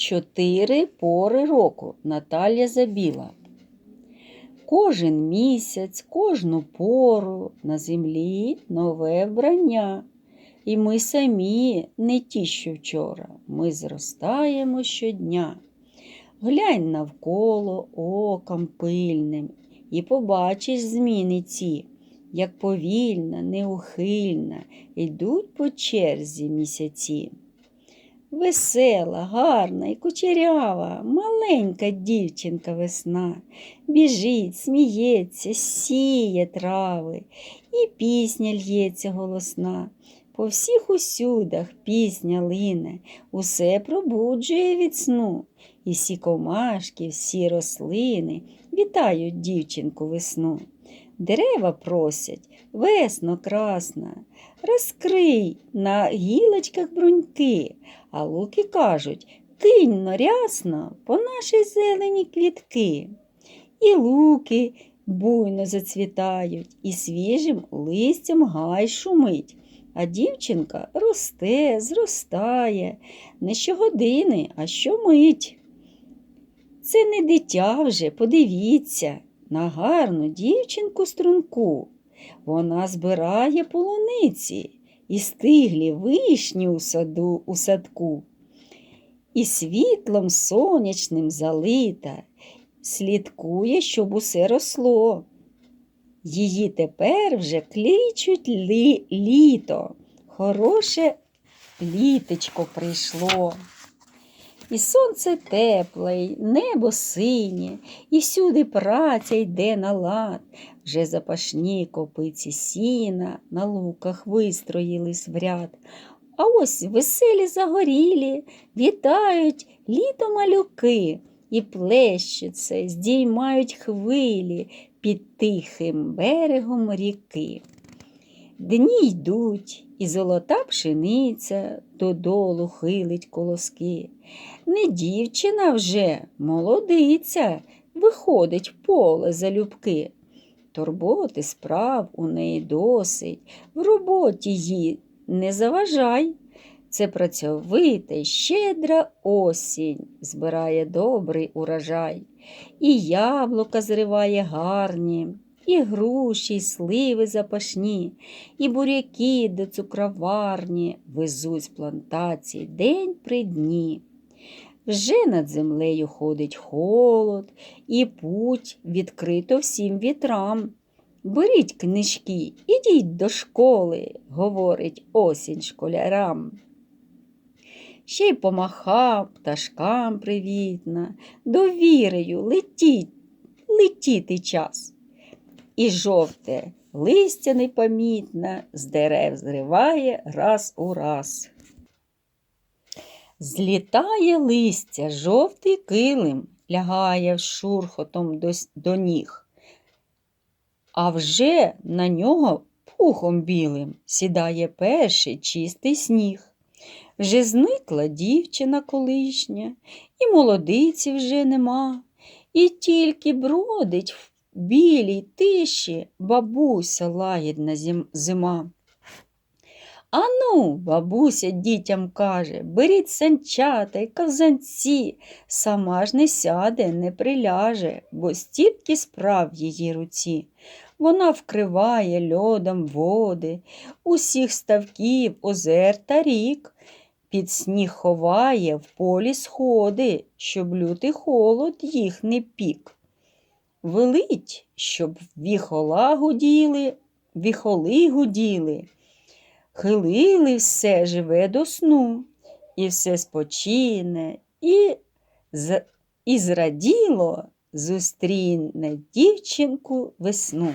Чотири пори року Наталія Забіла. Кожен місяць, кожну пору на землі нове вбрання. І ми самі не ті, що вчора, ми зростаємо щодня. Глянь навколо оком пильним і побачиш зміни ці, як повільно, неухильно йдуть по черзі місяці. Весела, гарна і кучерява, маленька дівчинка весна, біжить, сміється, сіє трави, і пісня л'ється голосна. По всіх усюдах пісня лине, усе пробуджує від сну. І всі комашки, всі рослини вітають дівчинку весну. Дерева просять, весно красна, розкрий на гілочках бруньки, а луки кажуть, кинь но рясно по нашій зелені квітки. І луки буйно зацвітають, і свіжим листям гай шумить. А дівчинка росте, зростає, не щогодини, а щомить. Це не дитя вже, подивіться, на гарну дівчинку струнку. Вона збирає полуниці і стиглі вишні у саду у садку. І світлом сонячним залита, слідкує, щоб усе росло. Її тепер вже кличуть лі літо. Хороше літечко прийшло. І сонце тепле, й небо синє, і всюди праця йде на лад. Вже запашні копиці сіна на луках вистроїлись в ряд. А ось веселі загорілі, вітають літо малюки і плещуться, здіймають хвилі під тихим берегом ріки. Дні йдуть, і золота пшениця додолу хилить колоски. Не дівчина вже, молодиця, виходить поле залюбки. Турботи справ у неї досить, в роботі їй не заважай. Це працьовита й щедра осінь збирає добрий урожай. І яблука зриває гарні, і груші, і сливи запашні, і буряки до цукроварні везуть з плантацій день при дні. Вже над землею ходить холод, і путь відкрито всім вітрам. Беріть книжки, ідіть до школи, говорить осінь школярам. Ще й помахав пташкам привітна, довірею летіть, летіти час. І жовте листя непомітне з дерев зриває раз у раз. Злітає листя, жовтий килим лягає шурхотом до ніг. А вже на нього пухом білим сідає перший чистий сніг. Вже зникла дівчина колишня, і молодиці вже нема, і тільки бродить в білій тиші бабуся лагідна зима. Ану, бабуся дітям каже, беріть санчата й казанці, сама ж не сяде, не приляже, бо стільки справ в її руці. Вона вкриває льодом води, усіх ставків, озер та рік. Під сніг ховає в полі сходи, щоб лютий холод їх не пік. Велить, щоб віхола гуділи, віхоли гуділи, хилили все живе до сну, і все спочине, і, з, і зраділо зустріне дівчинку весну.